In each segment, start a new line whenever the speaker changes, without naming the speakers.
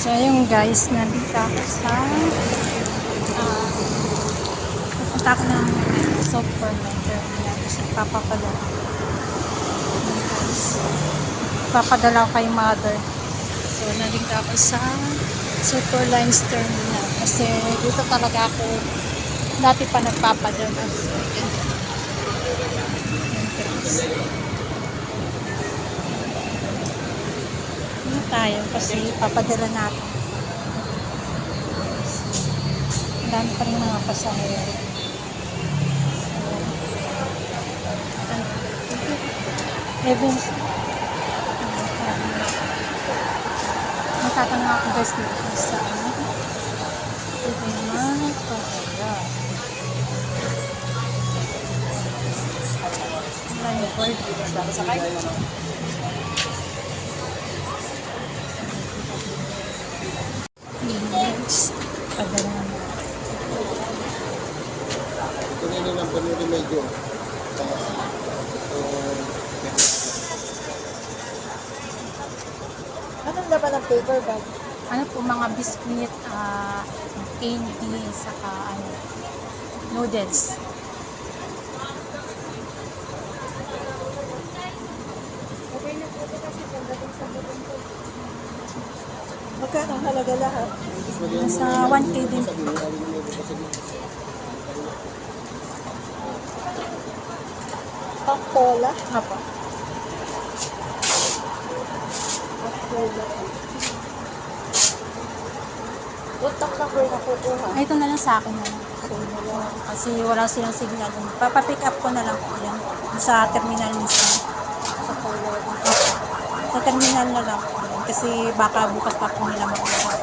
So, ayun guys, nandito ako sa ah, pupunta ako ng niya kasi papapadala. Ayun guys. Papadala ko kay mother. So, nandito ako sa Super Lines Terminal kasi dito talaga ako dati pa nagpapadala. So, yun. Yun, guys. Tayo kasi papadala natin. Ang dami pa rin mga pasahero. So, Evans. Matatanga ako guys dito sa ano. Ito mga pasahero. Line board. Sakay. Yes.
Ito na yung number ni Remedyo.
Anong laban ng paper bag?
Ano po, mga biscuit, ah, candy, saka ano, noodles.
Okay na po kasi pagdating sa. Magkano ang halaga lahat?
Nasa 1K din.
Pang cola?
Apo.
Pang cola. What tax number na kukuha?
Ay, ito na lang sa akin na lang. Kasi wala silang signal. Papapick up ko na lang po yan. Sa terminal mismo.
Sa
terminal na lang. Kasi baka bukas pa po nila mag-usap.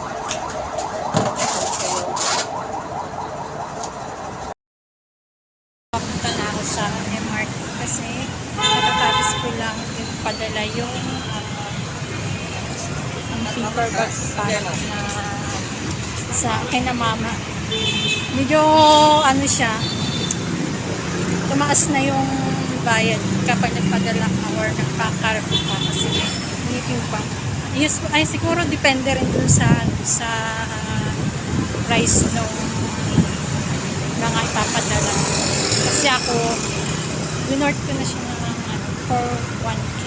Papunta na ako sa MRT kasi natatapos ko lang yung padala yung uh, ang paper bag para na sa akin na mama. Medyo ano siya, tumaas na yung bayad kapag nagpadala ka or nagpa-cargo ka kasi ngipin pa. Yes, ay siguro depende rin dun sa sa ah, price ng mga ipapadala. Kasi ako, winort ko na siya ano, for 1K.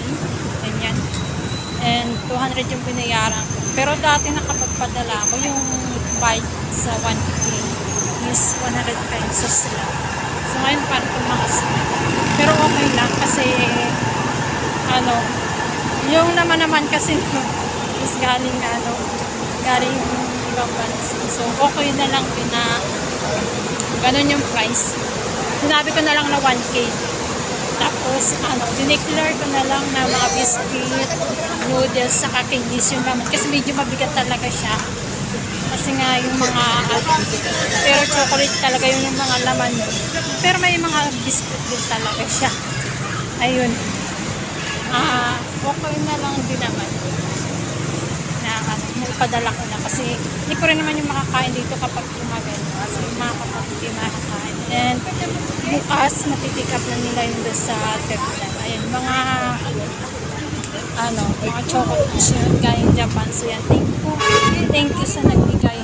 Ganyan. And 200 yung binayaran ko. Pero dati nakapagpadala ako yung bayad sa 1K is 100 pesos lang. So ngayon parang tumakas na. Pero okay lang kasi ano, yung naman naman kasi is galing ano, galing ibang bansa. So okay na lang din na ganun yung price. Sinabi ko na lang na 1K. Tapos, ano, dineclare ko na lang na mga biscuit, noodles, saka candies yung laman. Kasi medyo mabigat talaga siya. Kasi nga yung mga, pero chocolate talaga yun yung mga laman. Pero may mga biscuit din talaga siya. Ayun. Ah, okay na lang din naman na ano, ipadala ko na kasi hindi ko rin naman yung makakain dito kapag tumagal kasi yung mga kapatid yung makakain and bukas matipick up na nila yung sa terminal ayun mga ano mga chocolates yun galing Japan so yan. Thank you thank you sa nagbigay